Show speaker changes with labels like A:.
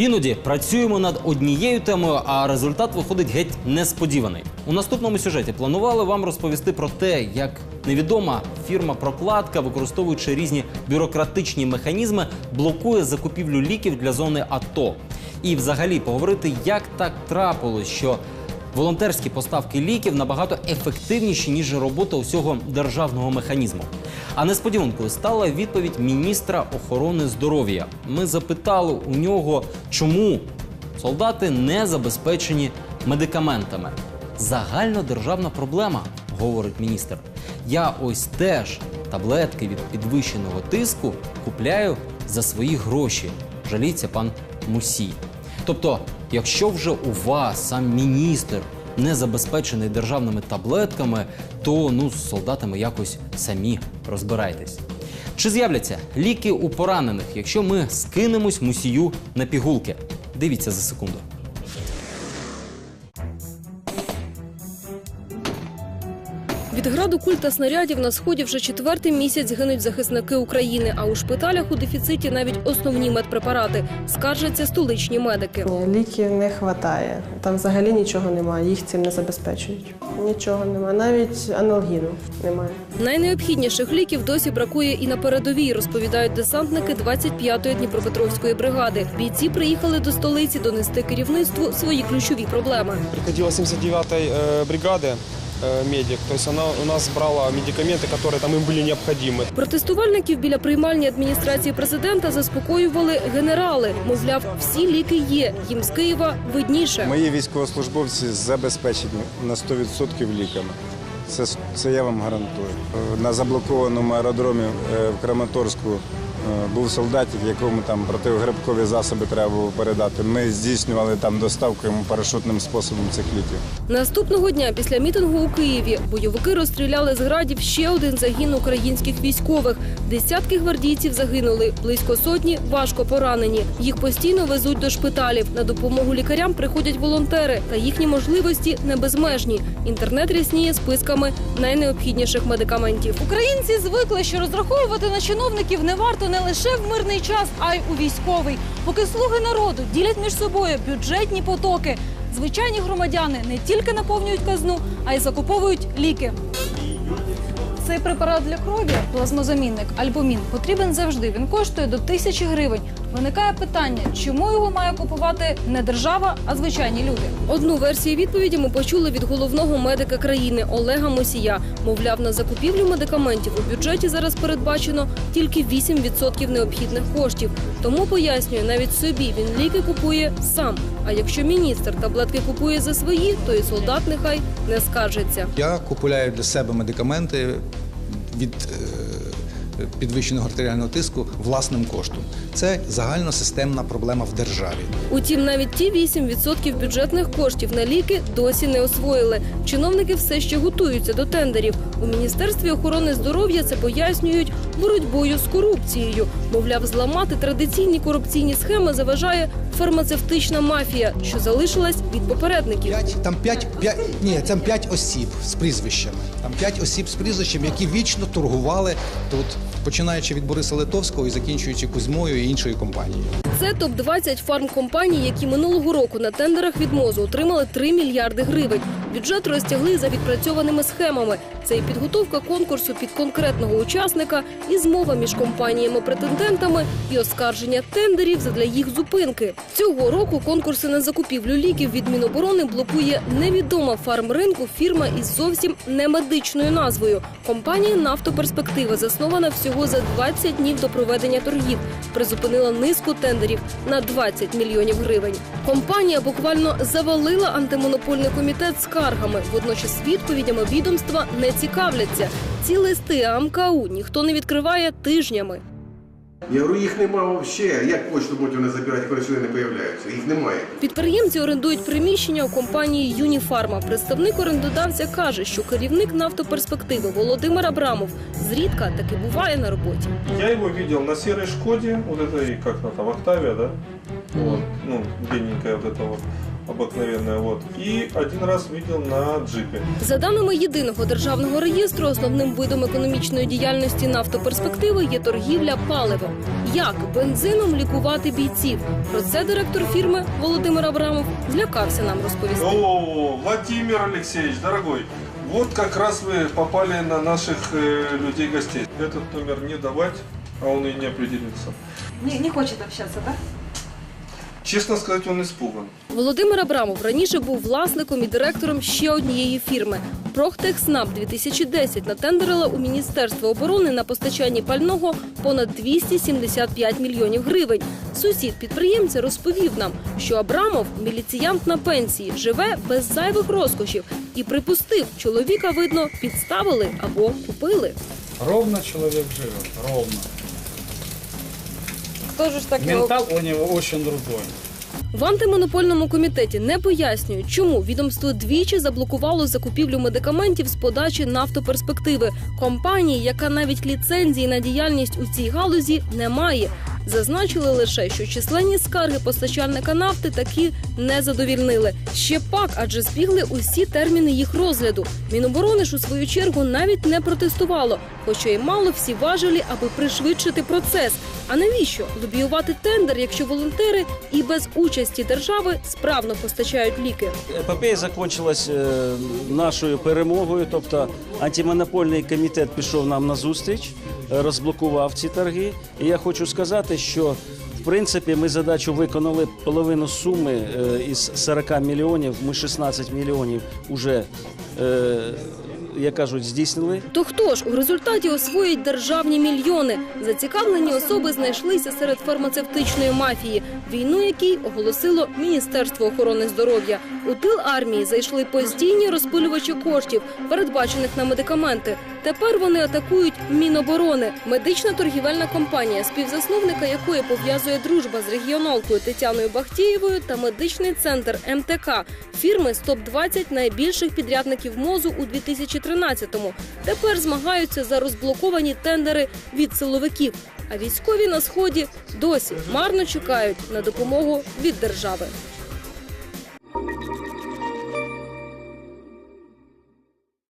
A: Іноді працюємо над однією темою, а результат виходить геть несподіваний. У наступному сюжеті планували вам розповісти про те, як невідома фірма Прокладка, використовуючи різні бюрократичні механізми, блокує закупівлю ліків для зони АТО. І взагалі поговорити, як так трапилось, що волонтерські поставки ліків набагато ефективніші ніж робота усього державного механізму. А несподіванкою стала відповідь міністра охорони здоров'я. Ми запитали у нього, чому солдати не забезпечені медикаментами. Загальнодержавна проблема, говорить міністр. Я ось теж таблетки від підвищеного тиску купляю за свої гроші. Жаліться пан Мусій. Тобто, якщо вже у вас сам міністр не забезпечений державними таблетками, то ну з солдатами якось самі розбирайтесь. Чи з'являться ліки у поранених, якщо ми скинемось мусію на пігулки? Дивіться за секунду.
B: Від граду куль та снарядів на сході вже четвертий місяць гинуть захисники України. А у шпиталях у дефіциті навіть основні медпрепарати скаржаться столичні медики.
C: Ні, Ліків не вистачає. Там взагалі нічого немає, їх цим не забезпечують. Нічого немає, навіть аналгіну немає.
B: Найнеобхідніших ліків досі бракує і на передовій, розповідають десантники 25-ї Дніпропетровської бригади. Бійці приїхали до столиці донести керівництву свої ключові проблеми.
D: Приходила 79-й э, бригады э, медик, то есть она у нас брала медикаменты, которые там им были необходимы.
B: Протестувальників біля приймальні адміністрації президента заспокоювали генерали. Мовляв, всі ліки є. Їм з Києва видніше.
E: Мої військовослужбовці забезпечені на 100% ліками. Це, це я вам гарантую. Е, На заблокованому аеродромі е, в Краматорську е, був солдатик, якому там протигрибкові засоби треба було передати. Ми здійснювали там доставку йому парашутним способом цих ліків.
B: Наступного дня після мітингу у Києві бойовики розстріляли з градів ще один загін українських військових. Десятки гвардійців загинули, близько сотні важко поранені. Їх постійно везуть до шпиталів. На допомогу лікарям приходять волонтери, та їхні можливості не безмежні. Інтернет рясніє списками найнеобхідніших медикаментів.
F: Українці звикли, що розраховувати на чиновників не варто не лише в мирний час, а й у військовий. Поки слуги народу ділять між собою бюджетні потоки. Звичайні громадяни не тільки наповнюють казну, а й закуповують ліки. Цей препарат для крові, плазмозамінник, альбумін, потрібен завжди. Він коштує до тисячі гривень. Виникає питання, чому його має купувати не держава, а звичайні люди.
B: Одну версію відповіді ми почули від головного медика країни Олега Мосія. Мовляв, на закупівлю медикаментів у бюджеті зараз передбачено тільки 8% необхідних коштів. Тому пояснює, навіть собі він ліки купує сам. А якщо міністр таблетки купує за свої, то і солдат нехай не скаржиться.
G: Я купуляю для себе медикаменти від е, підвищеного артеріального тиску власним коштом. Це загальносистемна проблема в державі.
B: Утім, навіть ті 8% бюджетних коштів на ліки досі не освоїли. Чиновники все ще готуються до тендерів. У міністерстві охорони здоров'я це пояснюють боротьбою з корупцією. Мовляв, зламати традиційні корупційні схеми заважає фармацевтична мафія, що залишилась від попередників.
G: П'ять, там п'ять, п'ять, ні, там п'ять осіб з прізвищами. Там п'ять осіб з прізвищем, які вічно торгували тут, починаючи від Бориса Литовського і закінчуючи Кузьмою і іншою компанією.
B: Це топ 20 фармкомпаній, які минулого року на тендерах від МОЗу отримали 3 мільярди гривень. Бюджет розтягли за відпрацьованими схемами. Це і підготовка конкурсу під конкретного учасника, і змова між компаніями-претендентами, і оскарження тендерів задля їх зупинки. Цього року конкурси на закупівлю ліків від Міноборони блокує невідома фармринку фірма із зовсім не медичною назвою. Компанія «Нафтоперспектива» заснована всього за 20 днів до проведення торгів. Призупинила низку тендерів на 20 мільйонів гривень. Компанія буквально завалила антимонопольний комітет скаргами. Водночас відповідями відомства не цікавляться. Ці листи АМКУ ніхто не відкриває тижнями.
H: Я говорю, їх нема взагалі. Як почту будуть вони забирати, коли сюди не появляються? Їх немає.
B: Підприємці орендують приміщення у компанії Юніфарма. Представник орендодавця каже, що керівник нафтоперспективи Володимир Абрамов зрідка таки буває на роботі.
I: Я его видел на серой Шкоде, вот этой, как она там, Октавия, да? Вот, ну, вот эта вот обыкновенная, вот. И один раз видел на джипе.
B: За даними єдиного державного реєстру, основним видом економічної діяльності нафтоперспективи є торгівля паливом. Як бензином лікувати бійців? Про це директор фірми Володимир Абрамов злякався нам розповісти.
I: О, Владимир Алексеевич, дорогой, вот как раз вы попали на наших э, людей-гостей. Этот номер не давать, а он и не определился.
F: Не, не хочет общаться, да?
I: Честно сказать, он испуган.
B: Володимир Абрамов раніше був власником і директором ще однієї фірми. Прохтехснаб 2010 натендерила у Міністерство оборони на постачанні пального понад 275 мільйонів гривень. Сусід підприємця розповів нам, що Абрамов міліціянт на пенсії, живе без зайвих розкошів і припустив, чоловіка видно підставили або купили.
J: Ровно человек живет, ровно.
F: Кто же ж так
J: Ментал у него очень другой.
B: В антимонопольному комітеті не пояснюють, чому відомство двічі заблокувало закупівлю медикаментів з подачі нафтоперспективи компанії, яка навіть ліцензії на діяльність у цій галузі не має. Зазначили лише, що численні скарги постачальника нафти таки не задовільнили. Ще пак, адже збігли усі терміни їх розгляду. Міноборони ж у свою чергу навіть не протестувало, хоча й мало всі важелі, аби пришвидшити процес. А навіщо лобіювати тендер, якщо волонтери і без участі держави справно постачають ліки?
K: Епопея закінчилась е, нашою перемогою, тобто антимонопольний комітет пішов нам на зустріч, е, розблокував ці торги. І я хочу сказати, що в принципі ми задачу виконали половину суми е, із 40 мільйонів. Ми 16 мільйонів вже, як кажуть, здійснили.
B: То хто ж у результаті освоїть державні мільйони? Зацікавлені особи знайшлися серед фармацевтичної мафії, війну якій оголосило Міністерство охорони здоров'я. У тил армії зайшли постійні розпилювачі коштів, передбачених на медикаменти. Тепер вони атакують Міноборони. Медична торгівельна компанія, співзасновника якої пов'язує дружба з регіоналкою Тетяною Бахтієвою та медичний центр МТК фірми з топ 20 найбільших підрядників мозу у 2013-му. Тепер змагаються за розблоковані тендери від силовиків. А військові на сході досі марно чекають на допомогу від держави.